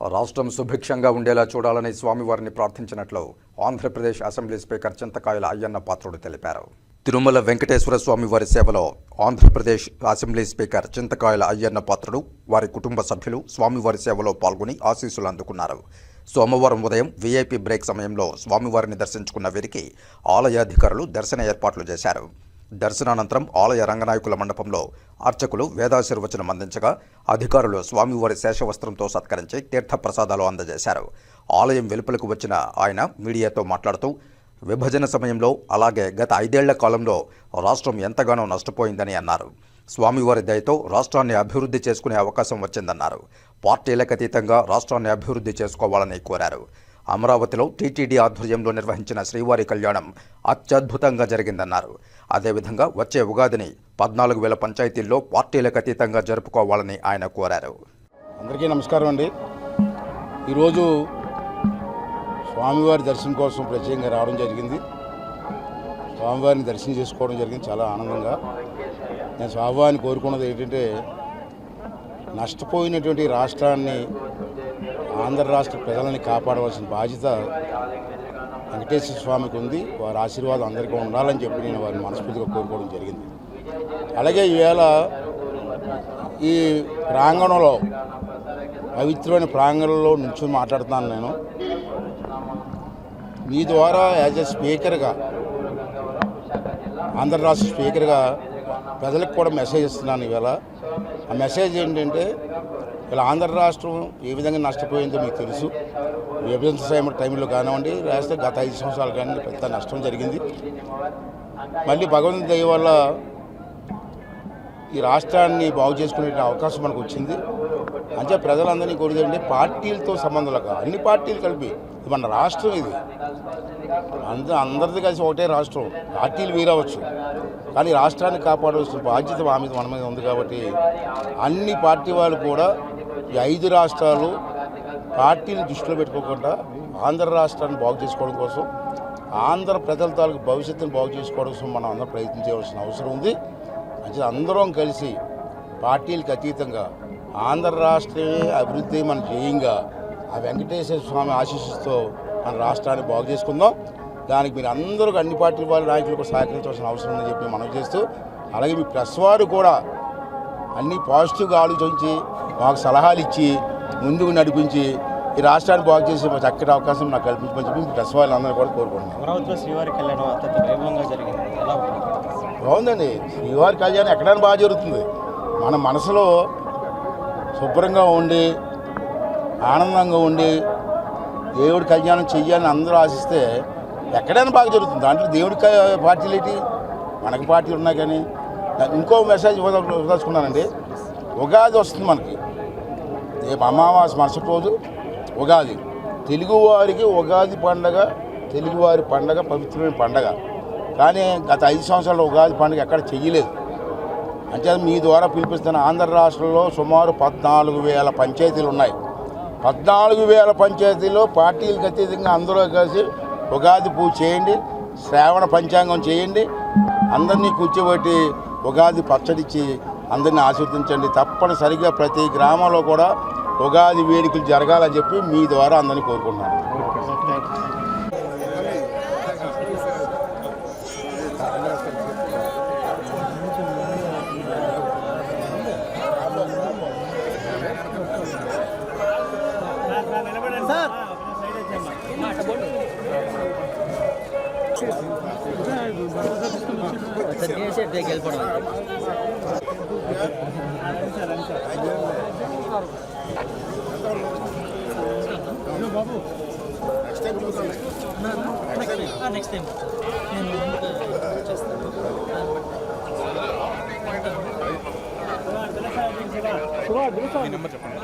రాష్ట్రం సుభిక్షంగా ఉండేలా చూడాలని స్వామివారిని ప్రార్థించినట్లు ఆంధ్రప్రదేశ్ అసెంబ్లీ స్పీకర్ చింతకాయల అయ్యన్న పాత్రుడు తెలిపారు. తిరుమల వెంకటేశ్వర స్వామి వారి సేవలో ఆంధ్రప్రదేశ్ అసెంబ్లీ స్పీకర్ చింతకాయల అయ్యన్న పాత్రుడు వారి కుటుంబ సభ్యులు స్వామివారి సేవలో పాల్గొని ఆశీస్సులు అందుకున్నారు. సోమవారం ఉదయం వీఐపీ బ్రేక్ సమయంలో స్వామివారిని దర్శించుకున్న వీరికి ఆలయాధికారులు దర్శన ఏర్పాట్లు చేశారు. దర్శనానంతరం ఆలయ రంగనాయకుల మండపంలో అర్చకులు వేదాశీర్వచనం అందించగా అధికారులు స్వామివారి శేషవస్త్రంతో సత్కరించి తీర్థప్రసాదాలు అందజేశారు. ఆలయం వెలుపలకు వచ్చిన ఆయన మీడియాతో మాట్లాడుతూ విభజన సమయంలో అలాగే గత ఐదేళ్ళ కాలంలో రాష్ట్రం ఎంతగానో నష్టపోయిందని అన్నారు. స్వామివారి దయతో రాష్ట్రాన్ని అభివృద్ధి చేసుకునే అవకాశం వచ్చిందన్నారు. పార్టీలకు అతీతంగా రాష్ట్రాన్ని అభివృద్ధి చేసుకోవాలని కోరారు. అమరావతిలో టీటీడీ ఆధ్వర్యంలో నిర్వహించిన శ్రీవారి కళ్యాణం అత్యద్భుతంగా జరిగిందన్నారు. అదేవిధంగా వచ్చే ఉగాదిని పద్నాలుగు వేల పంచాయతీల్లో పార్టీలకు అతీతంగా జరుపుకోవాలని ఆయన కోరారు. అందరికీ నమస్కారం అండి. ఈరోజు స్వామివారి దర్శనం కోసం ప్రత్యేకంగా రావడం జరిగింది. స్వామివారిని దర్శనం చేసుకోవడం జరిగింది చాలా ఆనందంగా. నేను స్వామివారిని కోరుకున్నది ఏంటంటే నష్టపోయినటువంటి రాష్ట్రాన్ని ఆంధ్ర రాష్ట్ర ప్రజలని కాపాడవలసిన బాధ్యత వెంకటేశ్వర స్వామికి ఉంది. వారి ఆశీర్వాదం అందరికీ ఉండాలని చెప్పి నేను వారిని మనస్ఫూర్తిగా కోరుకోవడం జరిగింది. అలాగే ఈవేళ ఈ ప్రాంగణంలో పవిత్రమైన ప్రాంగణంలో నుంచి మాట్లాడుతున్నాను నేను. మీ ద్వారా యాజ్ ఎ స్పీకర్గా ఆంధ్ర రాష్ట్ర స్పీకర్గా ప్రజలకు కూడా మెసేజ్ ఇస్తున్నాను ఈవేళ. ఆ మెసేజ్ ఏంటంటే ఇలా ఆంధ్ర రాష్ట్రం ఏ విధంగా నష్టపోయిందో మీకు తెలుసు. విభజన సమయం టైంలో కానివ్వండి రాస్తే గత ఐదు సంవత్సరాలు కానీ పెద్ద నష్టం జరిగింది. మళ్ళీ భగవంతుని దయ వల్ల ఈ రాష్ట్రాన్ని బాగు చేసుకునే అవకాశం మనకు వచ్చింది. అంటే ప్రజలందరినీ కోరేదంటే పార్టీలతో సంబంధం లేక అన్ని పార్టీలు కలిపి మన రాష్ట్రం ఇది. అందరూ అందరిది కలిసి ఒకటే రాష్ట్రం. పార్టీలు వీరవచ్చు. కానీ రాష్ట్రాన్ని కాపాడవలసిన బాధ్యత మా మీద మన మీద ఉంది కాబట్టి అన్ని పార్టీ వాళ్ళు కూడా ఈ ఐదు రాష్ట్రాలు పార్టీని దృష్టిలో పెట్టుకోకుండా ఆంధ్ర రాష్ట్రాన్ని బాగు చేసుకోవడం కోసం ఆంధ్ర ప్రజల తాలూకు భవిష్యత్తును బాగు చేసుకోవడం కోసం మనం అందరం ప్రయత్నం చేయవలసిన అవసరం ఉంది. అంటే అందరం కలిసి పార్టీలకు అతీతంగా ఆంధ్ర రాష్ట్రమే అభివృద్ధి మన ధ్యేయంగా ఆ వెంకటేశ్వర స్వామి ఆశీస్సుతో మన రాష్ట్రాన్ని బాగు చేసుకుందాం. దానికి మీరు అందరూ అన్ని పార్టీల వాళ్ళ నాయకులు కూడా సహకరించవలసిన అవసరం ఉందని చెప్పి మనం చేస్తూ అలాగే మీ ప్రెస్ వారు కూడా అన్ని పాజిటివ్గా ఆలోచించి మాకు సలహాలు ఇచ్చి ముందుకు నడిపించి ఈ రాష్ట్రాన్ని బాగు చేసే చక్కటి అవకాశం నాకు కల్పించమని చెప్పి మీ ప్రెస్ వాళ్ళందరూ కూడా కోరుకుంటున్నాను అమరావతిలో శ్రీవారి కళ్యాణం అత్యంత వైభవంగా జరిగింది. ఎలా బాగుందండి. శ్రీవారి కళ్యాణం ఎక్కడైనా బాగా జరుగుతుంది. మన మనసులో శుభ్రంగా ఉండి ఆనందంగా ఉండి దేవుడి కళ్యాణం చెయ్యాలని అందరూ ఆశిస్తే ఎక్కడైనా బాగా జరుగుతుంది. దాంట్లో దేవుడి పార్టీలు ఏంటి? మనకి పార్టీలు ఉన్నాయి కానీ ఇంకో మెసేజ్ ఇవ్వదలుచుకున్నానండి ఉగాది వస్తుంది మనకి. రేపు అమావాస్య మరుసటి రోజు ఉగాది. తెలుగువారికి ఉగాది పండగ తెలుగువారి పండగ పవిత్రమైన పండగ. కానీ గత ఐదు సంవత్సరాలు ఉగాది పండుగ ఎక్కడ చెయ్యలేదు. అంటే మీ ద్వారా పిలిపిస్తున్న ఆంధ్ర రాష్ట్రంలో సుమారు పద్నాలుగు వేల పంచాయతీలు ఉన్నాయి. పద్నాలుగు వేల పంచాయతీలో పార్టీలకు అతీతంగా అందరూ కలిసి ఉగాది పూజ చేయండి శ్రావణ పంచాంగం చేయండి అందరినీ కూర్చోబెట్టి ఉగాది పచ్చడిచ్చి అందరినీ ఆశీర్వదించండి. తప్పనిసరిగా ప్రతి గ్రామంలో కూడా ఉగాది వేడుకలు జరగాలని చెప్పి మీ ద్వారా అందరినీ కోరుకుంటున్నాను. తినేసి అట్టే వెళ్ళిపోవడం నెక్స్ట్ టైం నేను చేస్తాను నెంబర్ చెప్పండి